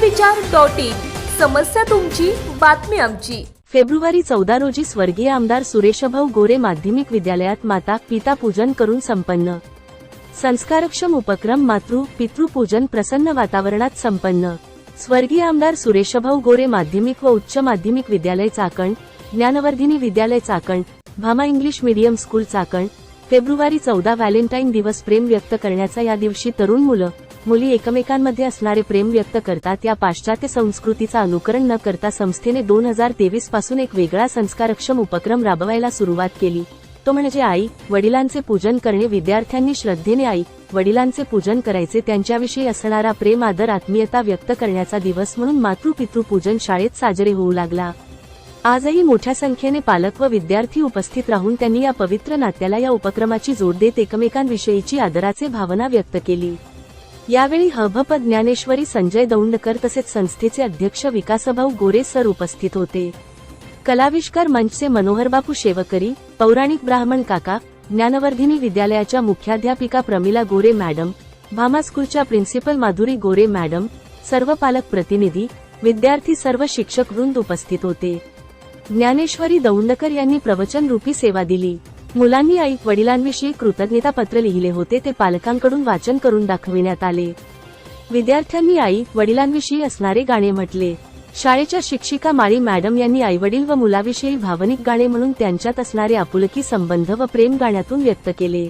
विचार dot in. समस्या तुमची बातमी आमची. फेब्रुवारी चौदा रोजी स्वर्गीय आमदार सुरेशभाऊ गोरे माध्यमिक विद्यालयात माता पिता पूजन करून संपन्न. संस्कारक्षम उपक्रम मातृ पितृपूजन प्रसन्न वातावरणात संपन्न. स्वर्गीय आमदार सुरेशभाऊ गोरे माध्यमिक व उच्च माध्यमिक विद्यालय चाकण ज्ञानवर्धिनी विद्यालय Chakan Bhama English medium school Chakan. February चौदा व्हॅलेंटाईन दिवस प्रेम व्यक्त करण्याचा या दिवशी तरुण मुलं मुली एकमेकांमध्ये असणारे प्रेम व्यक्त करतात या पाश्चात्य संस्कृतीचा अनुकरण न करता संस्थेने दोन हजार तेवीसपासून एक वेगळा संस्कारक्षम उपक्रम राबवायला सुरुवात केली. तो म्हणजे आई वडिलांचे पूजन करणे विद्यार्थ्यांनी श्रद्धेने आई वडिलांचे पूजन करायचे त्यांच्याविषयी असणारा प्रेम आदर आत्मीयता व्यक्त करण्याचा दिवस म्हणून मातृपितृ पूजन शाळेत साजरे होऊ लागला. आजही मोठ्या संख्येने पालक व विद्यार्थी उपस्थित राहून त्यांनी या पवित्र नात्याला या उपक्रमाची जोड देत एकमेकांविषयीची आदराचे भावना व्यक्त केली. यावेळी हभप ज्ञानेश्वरी संजय दौंडकर तसेच संस्थेचे अध्यक्ष विकासभाऊ गोरे सर उपस्थित होते. कलाविष्कार मंचचे मनोहरबापू शेवकरी पौराणिक ब्राह्मण काका ज्ञानवर्धिनी विद्यालयाच्या मुख्याध्यापिका प्रमिला गोरे मॅडम भामा स्कूलच्या प्रिन्सिपल माधुरी गोरे मॅडम सर्व पालक प्रतिनिधी विद्यार्थी सर्व शिक्षक वृंद उपस्थित होते. ज्ञानेश्वरी दौंडकर यांनी प्रवचन रूपी सेवा दिली. मुलांनी आई वडिलांविषयी कृतज्ञता पत्र लिहिले होते ते पालकांकडून वाचन करून दाखविण्यात आले. विद्यार्थ्यांनी आई वडिलांविषयी असणारे गाणे म्हटले. शाळेच्या शिक्षिका माळी मॅडम यांनी आईवडील व मुलाविषयी भावनिक गाणे म्हणून त्यांच्यात असणारे आपुलकी संबंध व प्रेम गाण्यातून व्यक्त केले.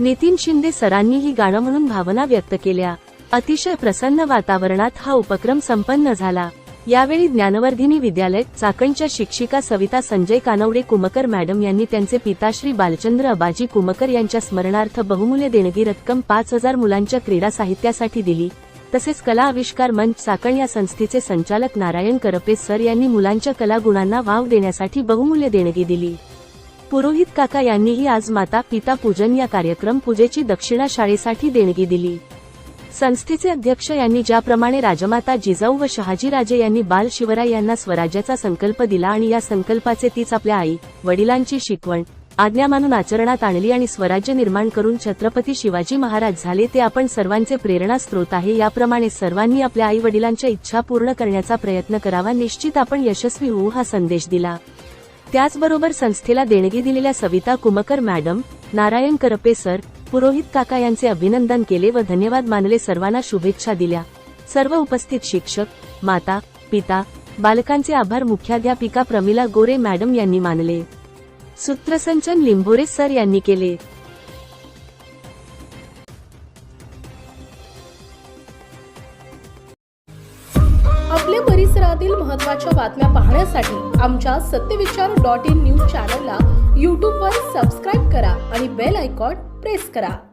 नितीन शिंदे सरांनी ही गाणं म्हणून भावना व्यक्त केल्या. अतिशय प्रसन्न वातावरणात हा उपक्रम संपन्न झाला. यावेळी ज्ञानवर्धिनी विद्यालय चाकणच्या शिक्षिका सविता संजय कानवडे कुमकर मॅडम यांनी त्यांचे पिताश्री बालचंद्र अबाजी कुमकर यांच्या स्मरणार्थ बहुमूल्य देणगी रक्कम पाच हजार मुलांच्या क्रीडा साहित्यासाठी दिली. तसेच कला आविष्कार मंच चाकण या संस्थेचे संचालक नारायण करपे सर यांनी मुलांच्या कलागुणांना वाव देण्यासाठी बहुमूल्य देणगी दिली. पुरोहित काका यांनीही आज माता पिता पूजन या कार्यक्रम पूजेची दक्षिणा शाळेसाठी देणगी दिली. संस्थेचे अध्यक्ष यांनी ज्याप्रमाणे राजमाता जिजाऊ व शहाजीराजे यांनी बाल शिवराय यांना स्वराज्याचा संकल्प दिला आणि या संकल्पाचे तीच आपल्या आई वडिलांची शिकवण आज्ञा मानून आचरणात आणली आणि स्वराज्य निर्माण करून छत्रपती शिवाजी महाराज झाले ते आपण सर्वांचे प्रेरणा स्रोत आहे. याप्रमाणे सर्वांनी आपल्या आई वडिलांच्या इच्छा पूर्ण करण्याचा प्रयत्न करावा. निश्चित आपण यशस्वी होऊ हा संदेश दिला. त्याचबरोबर संस्थेला देणगी दिलेल्या सविता कुमकर मॅडम नारायण करपे सर पुरोहित काका यांचे अभिनंदन केले व धन्यवाद मानले सर्वांना शुभेच्छा दिल्या. सर्व उपस्थित शिक्षक माता पिता बालकांचे आभार मुख्याध्यापिका प्रमिला गोरे मॅडम यांनी मानले. सूत्रसंचन लिंबोरे सर यांनी केले. आपल्या परिसरातील महत्त्वाच्या बातम्या पाहण्यासाठी आमच्या सत्यविचार डॉट इन न्यूज चॅनलला यूट्यूबवर सबस्क्राईब करा आणि बेल आयकॉन प्रेस करा.